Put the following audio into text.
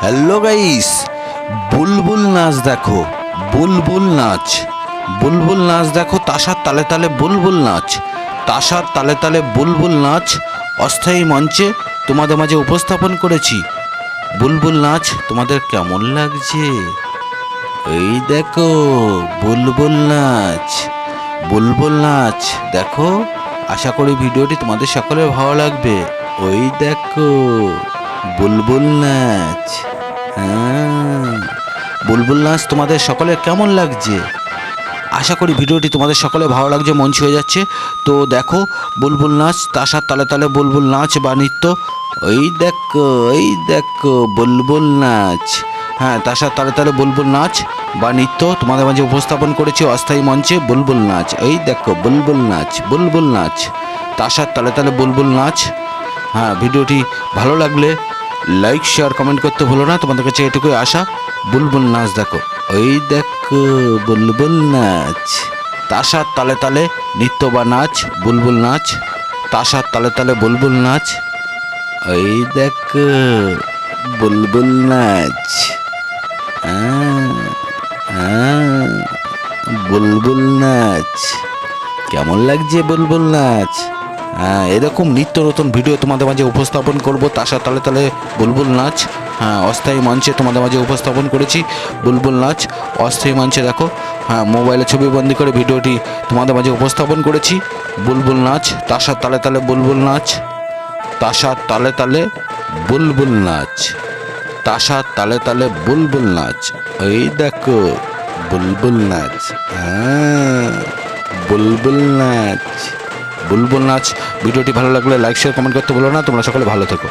Hello guys, বুলবুল নাচ দেখো, বুলবুল নাচ। বুলবুল নাচ দেখো, তাসার তালে তালে বুলবুল নাচ। তাসার তালে তালে বুলবুল নাচ অস্থায়ী মঞ্চে তোমাদের মাঝে উপস্থাপন করেছি। বুলবুল নাচ তোমাদের কেমন লাগছে? এই দেখো, বুলবুল নাচ। বুলবুল নাচ দেখো, আশা করি ভিডিওটি তোমাদের সকলের ভালো লাগবে। ওই দেখো। বুলবুল নাচ। হ্যাঁ। বুলবুল নাচ তোমাদের সকলের কেমন লাগছে? আশা করি ভিডিওটি তোমাদের সকলে ভালো লাগছে মঞ্চ হয়ে যাচ্ছে। তো দেখো, বুলবুল নাচ তাসার তালে তালে বুলবুল নাচ বা নৃত্য। ওই দেখো ওই দেখো, বুলবুল নাচ। হ্যাঁ তাসার তালে তালে বুলবুল নাচ বা নৃত্য তোমাদের মাঝে উপস্থাপন করেছি অস্থায়ী মঞ্চে বুলবুল নাচ। এই দেখো, বুলবুল নাচ বুলবুল নাচ। তাসার তালে তালে বুলবুল নাচ হ্যাঁ ভিডিওটি ভালো লাগলে লাইক শেয়ার কমেন্ট করতে ভুলো না। তোমাদের কাছে এটুকুই আশা বুলবুল নাচ দেখো। ওই দেখো বুলবুল নাচ। তাসার তালে তালে নৃত্য বা নাচ বুলবুল নাচ। তাসার তালে তালে বুলবুল নাচ। ওই দেখো বুলবুল নাচ। হ্যাঁ, হ্যাঁ, বুলবুল নাচ। কেমন লাগছে বুলবুল নাচ? হ্যাঁ এরকম নিত্য নতুন ভিডিও তোমাদের মাঝে উপস্থাপন করব। তাসা তালে তালে বুলবুল নাচ হ্যাঁ অস্থায়ী মঞ্চে তোমাদের মাঝে উপস্থাপন করেছি। বুলবুল নাচ, অস্থায়ী মঞ্চে দেখো হ্যাঁ মোবাইলে ছবি বন্দি করে ভিডিওটি তোমাদের মাঝে উপস্থাপন করেছি। বুলবুল নাচ তাসার তালে তালে বুলবুল নাচ তাসার তালে তালে বুলবুল নাচ তাসার তালে তালে বুলবুল নাচ। এই দেখো, বুলবুল নাচ হ্যাঁ বুলবুল নাচ। বুলবুল নাচ ভিডিওটি ভালো লাগলে লাইক শেয়ার কমেন্ট করতে বলো না। তোমরা সকলে ভালো থেকো।